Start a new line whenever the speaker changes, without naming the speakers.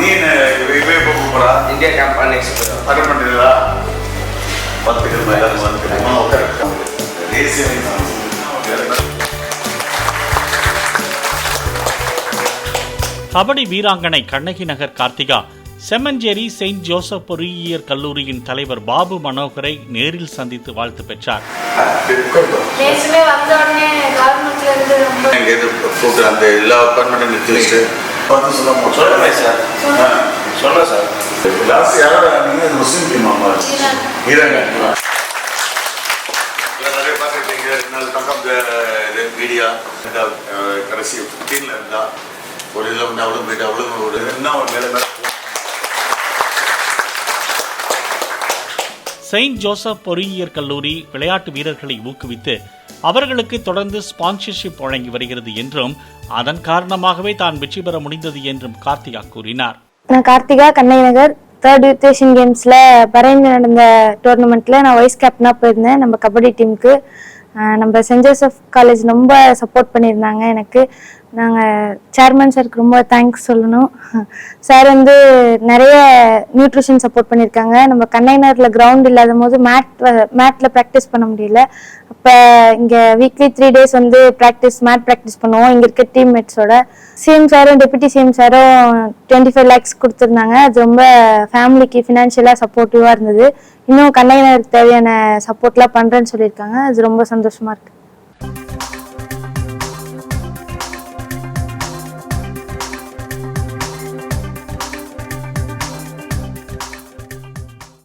நீ இப்போ
India camp
attend பண்ணுறீங்களா எல்லாரும் வந்துக்கிறோம்
கபடி வீராங்கனை கண்ணகி நகர் கார்த்திகா செம்மஞ்சேரி செயின்ட் ஜோசப் பொறியியல் கல்லூரியின் தலைவர் பாபு மனோகரை நேரில் சந்தித்து வாழ்த்து பெற்றார்
நேற்றுமே வந்த உடனே கவர்மெண்ட்ல இருந்து
கூப்பிட்டு அந்த எல்லா அப்பார்ட்மெண்ட்டும் பார்த்து சொல்லாம
சொல்லுங்க சார். சொல்லுங்க சார்.
லாஸ்ட் யாரோட நீங்கள் முஸ்லீம் டீம் அம்மா
ஈரான்.
ஈராங்க நிறைய பார்த்துருக்கீங்க ரெண்டு நாள் பக்கம் இது மீடியா கடைசி ஃபிஃப்டீனில் இருந்தா ஒரு இதில் வந்து அவளும் போயிட்டு அவளும் ஒரு என்ன ஒரு மேலே மேலே
செயின்ட் ஜோசப் பொறியியல் கல்லூரி விளையாட்டு வீரர்களை ஊக்குவித்து அவர்களுக்கு தொடர்ந்து ஸ்பான்சர்ஷிப் வழங்கி வருகிறது என்றும் அதன் காரணமாகவே தான் வெற்றி பெற முடிந்தது என்றும் கார்த்திகா கூறினார்.
நான் கார்த்திகா கண்ணை நகர் தேர்ட் யூத் ஏஷியன் கேம்ஸில் பரைனில் நடந்த டோர்னமெண்ட்டில் நான் வைஸ் கேப்டனாக போயிருந்தேன். நம்ம கபடி டீமுக்கு நம்ம சென்ட் ஜோசப் காலேஜ் ரொம்ப சப்போர்ட் பண்ணியிருந்தாங்க எனக்கு. நாங்கள் சேர்மன் சாருக்கு ரொம்ப தேங்க்ஸ் சொல்லணும். சார் வந்து நிறைய நியூட்ரிஷன் சப்போர்ட் பண்ணியிருக்காங்க நம்ம கண்ணைனரில் கிரவுண்ட் இல்லாத போது மேட் மேட்டில் ப்ராக்டிஸ் பண்ண முடியல. அப்போ இங்கே வீக்லி த்ரீ டேஸ் வந்து ப்ராக்டிஸ் மேட் ப்ராக்டிஸ் பண்ணுவோம். இங்கே இருக்க டீம்மேட்ஸோட சிஎம் சாரும் டெபுட்டி சிஎம் சாரும் டுவெண்ட்டி ஃபைவ் லேக்ஸ் கொடுத்துருந்தாங்க. அது ரொம்ப ஃபேமிலிக்கு ஃபினான்ஷியலாக சப்போர்ட்டிவாக இருந்தது. இன்னும் கண்டெய்னருக்கு தேவையான சப்போர்ட்லாம் பண்ணுறேன்னு சொல்லியிருக்காங்க. அது ரொம்ப சந்தோஷமாக இருக்குது